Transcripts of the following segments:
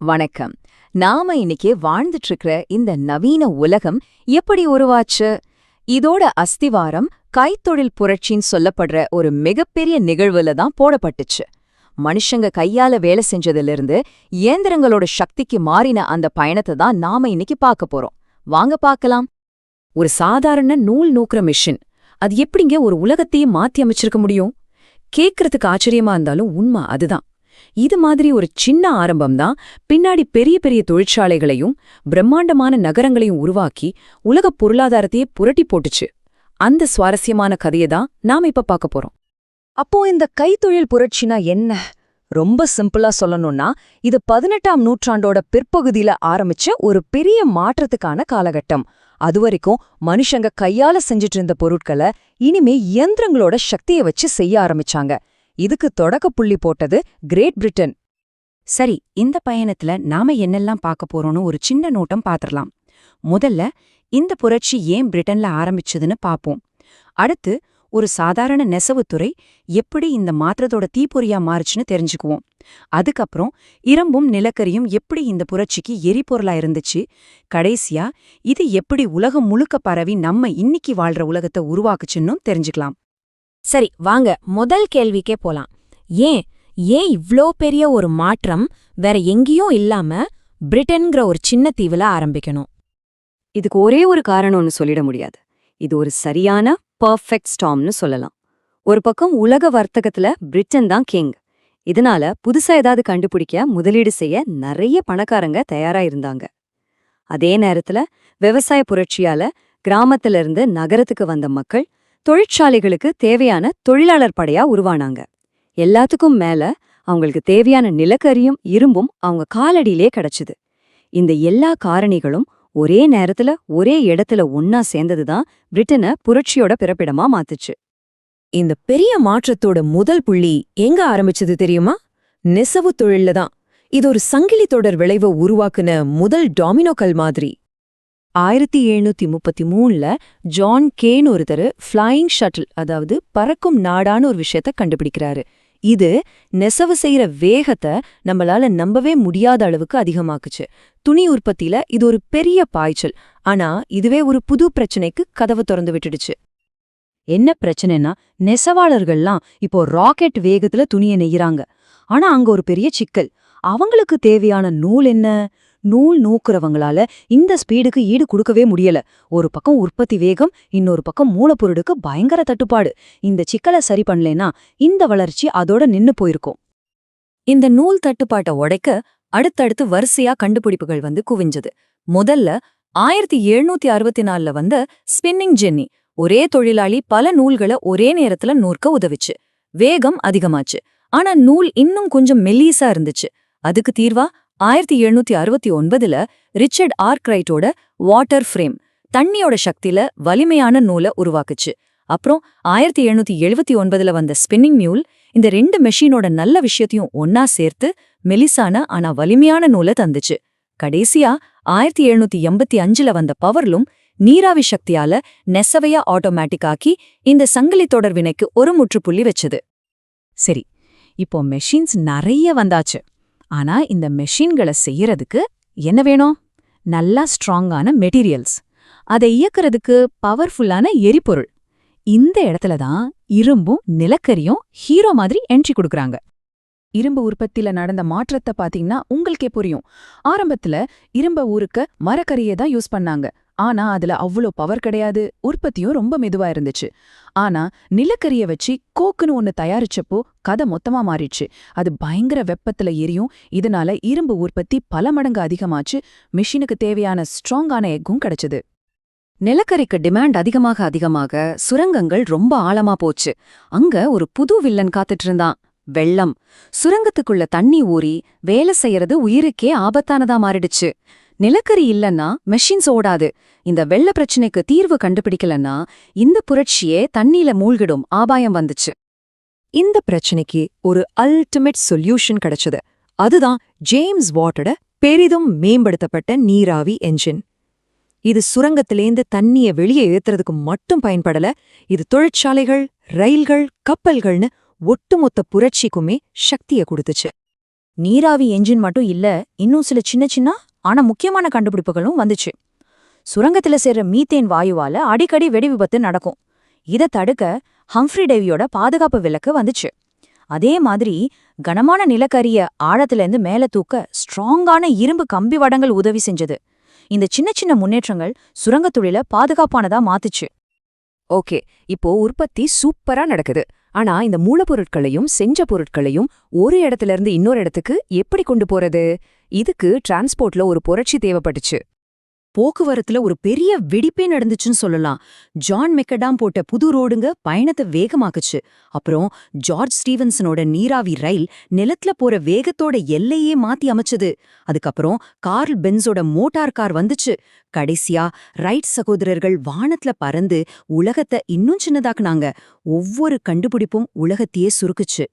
வணக்கம். நாம இன்னைக்கு வாழ்ந்துட்டு இருக்கிற இந்த நவீன உலகம் எப்படி உருவாச்சு? இதோட அஸ்திவாரம் கைத்தொழில் புரட்சின்னு சொல்லப்படுற ஒரு மிகப்பெரிய நிகழ்வுல தான் போடப்பட்டுச்சு. மனுஷங்க கையால வேலை செஞ்சதிலிருந்து இயந்திரங்களோட சக்திக்கு மாறின அந்த பயணத்தை தான் நாம இன்னைக்கு பார்க்க போறோம். வாங்க பார்க்கலாம். ஒரு சாதாரண நூல் நூக்கிற மிஷின். அது எப்படிங்க ஒரு உலகத்தையே மாத்தி அமைச்சிருக்க முடியும்? கேக்குறதுக்கு ஆச்சரியமா இருந்தாலும் உண்மை அதுதான். இது மாதிரி ஒரு சின்ன ஆரம்பம்தான். பின்னாடி பெரிய பெரிய தொழிற்சாலைகளையும் பிரம்மாண்டமான நகரங்களையும் உருவாக்கி உலகப் பொருளாதாரத்தையே புரட்டி போட்டுச்சு. அந்த சுவாரஸ்யமான கதையை தான் நாம இப்ப பார்க்க போறோம். அப்போ இந்த கைத்தொழில் புரட்சினா என்ன? ரொம்ப சிம்பிளா சொல்லணும்னா இது பதினெட்டாம் நூற்றாண்டோட பிற்பகுதியில ஆரம்பிச்ச ஒரு பெரிய மாற்றத்துக்கான காலகட்டம். அதுவரைக்கும் மனுஷங்க கையால செஞ்சுட்டு இருந்த பொருட்களை இனிமே இயந்திரங்களோட சக்தியை வச்சு செய்ய ஆரம்பிச்சாங்க. இதுக்கு தொடக்க புள்ளி போட்டது கிரேட் பிரிட்டன் சரி இந்த பயணத்துல நாம என்னெல்லாம் பார்க்க போறோம்னு ஒரு சின்ன நோட்டம் பாத்திரலாம். முதல்ல இந்த புரட்சி ஏன் பிரிட்டன்ல ஆரம்பிச்சதுன்னு பாப்போம். அடுத்து ஒரு சாதாரண நெசவுத்துறை எப்படி இந்த மாத்திரத்தோட தீப்பொறியா மாறுச்சுன்னு தெரிஞ்சுக்குவோம். அதுக்கப்புறம் இரும்பும் நிலக்கரியும் எப்படி இந்த புரட்சிக்கு எரிபொருளா இருந்துச்சு? கடைசியா இது எப்படி உலகம் முழுக்க பரவி நம்ம இன்னிக்கு வாழ்ற உலகத்தை உருவாக்குச்சுன்னும் தெரிஞ்சுக்கலாம். சரி வாங்க முதல் கேள்விக்கே போலாம். ஏன் ஏன் இவ்ளோ பெரிய ஒரு மாற்றம் வேற எங்கேயும் இல்லாம பிரிட்டன்கிற ஒரு சின்ன தீவுல ஆரம்பிக்கணும்? இதுக்கு ஒரே ஒரு காரணம்னு சொல்லிட முடியாது. இது ஒரு சரியான பர்ஃபெக்ட் ஸ்டாம்னு சொல்லலாம். ஒரு பக்கம் உலக வர்த்தகத்துல பிரிட்டன் தான் கிங் இதனால புதுசா ஏதாவது கண்டுபிடிக்க முதலீடு செய்ய நிறைய பணக்காரங்க தயாரா இருந்தாங்க. அதே நேரத்துல விவசாய புரட்சியால கிராமத்துல இருந்து நகரத்துக்கு வந்த மக்கள் தொழிற்சாலைகளுக்கு தேவையான தொழிலாளர் படையா உருவானாங்க. எல்லாத்துக்கும் மேல அவங்களுக்கு தேவையான நிலக்கரியும் இரும்பும் அவங்க காலடியிலே கிடைச்சுது. இந்த எல்லா காரணிகளும் ஒரே நேரத்துல ஒரே இடத்துல ஒன்னா சேர்ந்ததுதான் பிரிட்டனை புரட்சியோட பிறப்பிடமா மாத்துச்சு. இந்த பெரிய மாற்றத்தோட முதல் புள்ளி எங்க ஆரம்பிச்சது தெரியுமா? நெசவு தொழில்ல தான். இது ஒரு சங்கிலி தொடர் விளைவை உருவாக்குன முதல் டாமினோக்கல் மாதிரி. ஆயிரத்தி எழுநூத்தி முப்பத்தி மூணுல ஜான் கேன் ஒருத்தர் ஃப்ளையிங் ஷட்டில் அதாவது பறக்கும் நாடான்னு ஒரு விஷயத்த கண்டுபிடிக்கிறாரு. இது நெசவு செய்யற வேகத்தை நம்மளால நம்பவே முடியாத அளவுக்கு அதிகமாக்குச்சு. துணி உற்பத்தியில இது ஒரு பெரிய பாய்ச்சல் ஆனா இதுவே ஒரு புது பிரச்சனைக்கு கதவு திறந்து விட்டுடுச்சு. என்ன பிரச்சனைனா நெசவாளர்கள்லாம் இப்போ ராக்கெட் வேகத்துல துணிய நெய்யறாங்க. ஆனா அங்க ஒரு பெரிய சிக்கல் அவங்களுக்கு தேவையான நூல் என்ன? நூல் நூக்குறவங்களால இந்த ஸ்பீடுக்கு ஈடு கொடுக்கவே முடியல. ஒரு பக்கம் உற்பத்தி வேகம் இன்னொரு பக்கம் மூலப்பொருளுக்கு பயங்கர தட்டுப்பாடு. இந்த சிக்கலை சரி பண்ணலைன்னா இந்த வளர்ச்சி அதோட நின்னு போயிருக்கும். இந்த நூல் தட்டுப்பாட்டை உடைக்க அடுத்தடுத்து வரிசையா கண்டுபிடிப்புகள் வந்து குவிஞ்சது. முதல்ல ஆயிரத்தி எழுநூத்தி அறுபத்தி நாலுல வந்த ஸ்பின்னிங் ஜென்னி ஒரே தொழிலாளி பல நூல்களை ஒரே நேரத்துல நூற்க உதவிச்சு. வேகம் அதிகமாச்சு. ஆனா நூல் இன்னும் கொஞ்சம் மெல்லீசா இருந்துச்சு. அதுக்கு தீர்வா ஆயிரத்தி எழுநூத்தி அறுபத்தி ஒன்பதுல ரிச்சர்ட் ஆர்க்ரைட்டோட வாட்டர் ஃப்ரேம் தண்ணியோட சக்தியில வலிமையான நூலை உருவாக்குச்சு. அப்புறம் ஆயிரத்தி எழுநூத்தி எழுபத்தி ஒன்பதுல வந்த ஸ்பின்னிங் மியூல் இந்த ரெண்டு மெஷினோட நல்ல விஷயத்தையும் ஒன்னா சேர்த்து மெலிசான ஆனா வலிமையான நூலை தந்துச்சு. கடைசியா ஆயிரத்தி எழுநூத்தி எண்பத்தி அஞ்சுல வந்த பவர்லும் நீராவி சக்தியால நெசவையா ஆட்டோமேட்டிக் ஆக்கி இந்த சங்கிலி தொடர் வினைக்கு ஒரு முற்றுப்புள்ளி வச்சது. சரி இப்போ மெஷின்ஸ் நிறைய வந்தாச்சு. ஆனா இந்த மெஷின்களை செய்யறதுக்கு என்ன வேணும்? நல்லா ஸ்ட்ராங்கான மெட்டீரியல்ஸ். அதை இயக்குறதுக்கு பவர்ஃபுல்லான எரிபொருள். இந்த இடத்துல தான் இரும்பும் நிலக்கரியும் ஹீரோ மாதிரி என்ட்ரி கொடுக்கறாங்க. இரும்பு உற்பத்தியில நடந்த மாற்றத்தை பாத்தீங்கன்னா உங்களுக்கே புரியும். ஆரம்பத்துல இரும்ப ஊருக்க மரக்கரியை தான் யூஸ் பண்ணாங்க. ஆனா அதுல அவ்வளோ பவர் கிடையாது. உற்பத்தியும் ரொம்ப மெதுவா இருந்துச்சு. ஆனா நிலக்கரிய வச்சு கோக்குன்னு ஒன்னு தயாரிச்சப்போ கதை மொத்தமா மாறிடுச்சு. அது பயங்கர வெப்பத்துல எரியும். இதனால இரும்பு உற்பத்தி பல மடங்கு அதிகமாச்சு. மிஷினுக்கு தேவையான ஸ்ட்ராங்கான எக்கும் கிடைச்சது. நிலக்கரிக்கு டிமாண்ட் அதிகமாக அதிகமாக சுரங்கங்கள் ரொம்ப ஆழமா போச்சு. அங்க ஒரு புது வில்லன் காத்துட்டு இருந்தான். வெள்ளம். சுரங்கத்துக்குள்ள தண்ணி ஊறி வேலை செய்யறது உயிருக்கே ஆபத்தானதா மாறிடுச்சு. நிலக்கரி இல்லைன்னா மெஷின்ஸ் ஓடாது. இந்த வெள்ள பிரச்சனைக்கு தீர்வு கண்டுபிடிக்கலன்னா இந்த புரட்சியே தண்ணியில மூழ்கிடும். ஆபாயம் வந்துச்சு. இந்த பிரச்சனைக்கு ஒரு அல்டிமேட் சொல்யூஷன் கிடைச்சது. அதுதான் ஜேம்ஸ் வாட்டோட பெரிதும் மேம்படுத்தப்பட்ட நீராவி என்ஜின் இது சுரங்கத்திலேந்து தண்ணிய வெளியே ஏத்துறதுக்கு மட்டும் பயன்படல. இது தொழிற்சாலைகள் ரயில்கள் கப்பல்கள்னு ஒட்டுமொத்த புரட்சிக்குமே சக்திய கொடுத்துச்சு. நீராவி என்ஜின் மட்டும் இல்ல இன்னும் சில சின்ன சின்ன ஆனா முக்கியமான கண்டுபிடிப்புகளும் வந்துச்சு. சுரங்கத்துல சேர்ற மீத்தேன் வாயுவால அடிக்கடி வெடி விபத்து நடக்கும். இத தடுக்க ஹம்ஃப்ரி டேவியோட பாதுகாப்பு விளக்கு வந்துச்சு. அதே மாதிரி கனமான நிலக்கரிய ஆழத்திலிருந்து மேல தூக்க ஸ்ட்ராங்கான இரும்பு கம்பி வடங்கள் உதவி செஞ்சது. இந்த சின்ன சின்ன முன்னேற்றங்கள் சுரங்கத்துழில பாதுகாப்பானதா மாத்துச்சு. ஓகே இப்போ உற்பத்தி சூப்பரா நடக்குது. ஆனா இந்த மூலப்பொருட்களையும் செஞ்ச பொருட்களையும் ஒரு இடத்துல இருந்து இன்னொரு இடத்துக்கு எப்படி கொண்டு போறது? இதுக்கு டிரான்ஸ்போர்ட்ல ஒரு புரட்சி தேவைப்பட்டுச்சு. போக்குவரத்துல ஒரு பெரிய வெடிப்பே நடந்துச்சுன்னு சொல்லலாம். ஜான் மெக்கடாம் போட்ட புது ரோடுங்க பயணத்தை வேகமாக்குச்சு. அப்புறம் ஜார்ஜ் ஸ்டீவன்சனோட நீராவி ரயில் நிலத்துல போற வேகத்தோட எல்லையே மாத்தி அமைச்சது. அதுக்கப்புறம் கார்ல் பென்ஸோட மோட்டார் கார் வந்துச்சு. கடைசியா ரைட் சகோதரர்கள் வானத்துல பறந்து உலகத்தை இன்னும் சின்னதாக்குனாங்க. ஒவ்வொரு கண்டுபிடிப்பும் உலகத்தையே சுருக்குச்சு.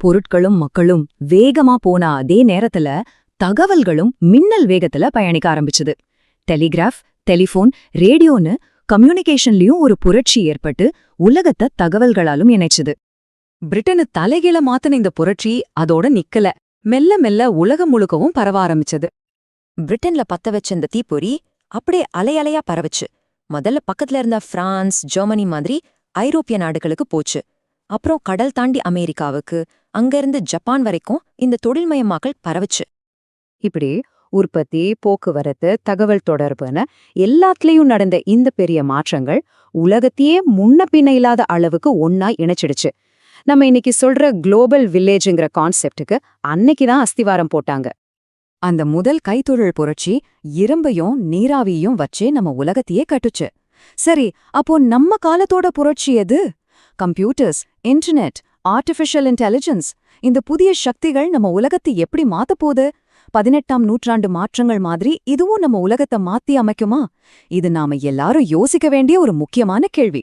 பொருட்களும் மக்களும் வேகமா போன அதே நேரத்துல தகவல்களும் மின்னல் வேகத்துல பயணிக்க ஆரம்பிச்சது. டெலிகிராஃப் டெலிஃபோன் ரேடியோன்னு கம்யூனிகேஷன்லயும் ஒரு புரட்சி ஏற்பட்டு உலகத்தை தகவல்களாலும் இணைச்சுது. பிரிட்டனு தலைகீழ மாத்தின இந்த புரட்சி அதோட நிக்கல. மெல்ல மெல்ல உலகம் முழுக்கவும் பரவ ஆரம்பிச்சது. பிரிட்டன்ல பத்த வச்ச இந்த தீப்பொறி அப்படியே அலையலையா பரவுச்சு. முதல்ல பக்கத்துல இருந்த பிரான்ஸ் ஜெர்மனி மாதிரி ஐரோப்பிய நாடுகளுக்கு போச்சு. அப்புறம் கடல் தாண்டி அமெரிக்காவுக்கு அங்கிருந்து ஜப்பான் வரைக்கும் இந்த தொழில்மயமாக்கல் பரவுச்சு. இப்படி உற்பத்தி போக்குவரத்து தகவல் தொடர்புன்னு எல்லாத்துலயும் நடந்த இந்த பெரிய மாற்றங்கள் உலகத்தையே முன்ன பின்ன இல்லாத அளவுக்கு ஒன்னா இணைச்சிடுச்சு. நம்ம இன்னைக்கு சொல்ற குளோபல் வில்லேஜுங்கிற கான்செப்டுக்கு அன்னைக்கு தான் அஸ்திவாரம் போட்டாங்க. அந்த முதல் கைத்தொழில் புரட்சி இரும்பையும் நீராவியும் வச்சே நம்ம உலகத்தையே கட்டுச்சு. சரி அப்போ நம்ம காலத்தோட புரட்சி எது? கம்ப்யூட்டர்ஸ் இன்டர்நெட் ஆர்டிஃபிஷியல் இன்டெலிஜென்ஸ் இந்த புதிய சக்திகள் நம்ம உலகத்தை எப்படி மாத்தப் போகுது? பதினெட்டாம் நூற்றாண்டு மாற்றங்கள் மாதிரி இதுவும் நம்ம உலகத்தை மாத்தி அமைக்குமா? இது நாம எல்லாரும் யோசிக்க வேண்டிய ஒரு முக்கியமான கேள்வி.